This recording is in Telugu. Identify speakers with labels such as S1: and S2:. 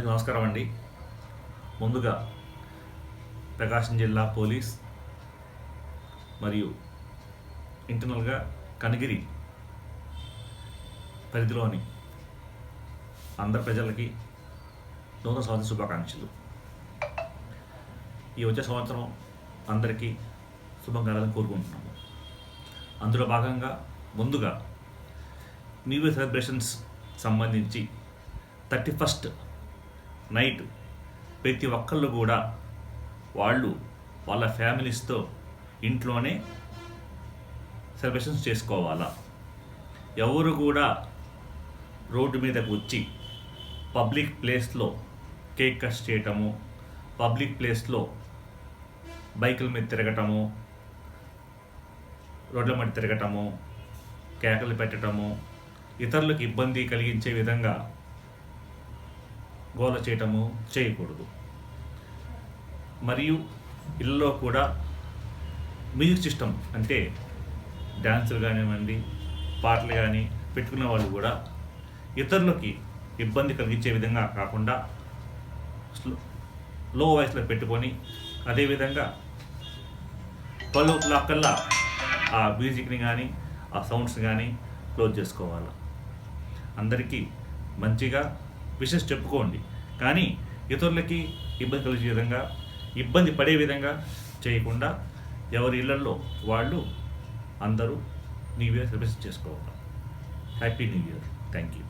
S1: నమస్కారం అండి. ముందుగా ప్రకాశం జిల్లా పోలీస్ మరియు ఇంటర్నల్గా కనగిరి పరిధిలోని అందరి ప్రజలకి నూతన సంవత్సర శుభాకాంక్షలు. ఈ వచ్చే సంవత్సరం అందరికీ శుభం కలాలని కోరుకుంటున్నాము. అందులో భాగంగా ముందుగా న్యూ ఇయర్ సెలబ్రేషన్స్ సంబంధించి థర్టీ ఫస్ట్ నైట్ ప్రతి ఒక్కళ్ళు కూడా వాళ్ళు వాళ్ళ ఫ్యామిలీస్తో ఇంట్లోనే సెలబ్రేషన్స్ చేసుకోవాలా? ఎవరు కూడా రోడ్డు మీదకు వచ్చి పబ్లిక్ ప్లేస్లో కేక్ కట్ చేయటము పబ్లిక్ ప్లేస్లో బైకుల మీద తిరగటము రోడ్ల మీద తిరగటము కేకలు పెట్టడము ఇతరులకు ఇబ్బంది కలిగించే విధంగా గోల చేయటము చేయకూడదు. మరియు ఇళ్ళలో కూడా మ్యూజిక్ సిస్టమ్ అంటే డ్యాన్సులు కానివ్వండి పాటలు కానీ పెట్టుకున్న వాళ్ళు కూడా ఇతరులకి ఇబ్బంది కలిగించే విధంగా కాకుండా లో వాయిస్లో పెట్టుకొని అదేవిధంగా ట్వెల్వ్ ఓ క్లాక్ కల్లా ఆ మ్యూజిక్ని కానీ ఆ సౌండ్స్ కానీ క్లోజ్ చేసుకోవాలి. అందరికీ మంచిగా విషెస్ చెప్పుకోండి. కానీ ఇతరులకి ఇబ్బంది కలిగే విధంగా ఇబ్బంది పడే విధంగా చేయకుండా ఎవరి ఇళ్ళలో వాళ్ళు అందరూ న్యూ ఇయర్ సెలబ్రేషన్ చేసుకోవాలి. Happy new year thank you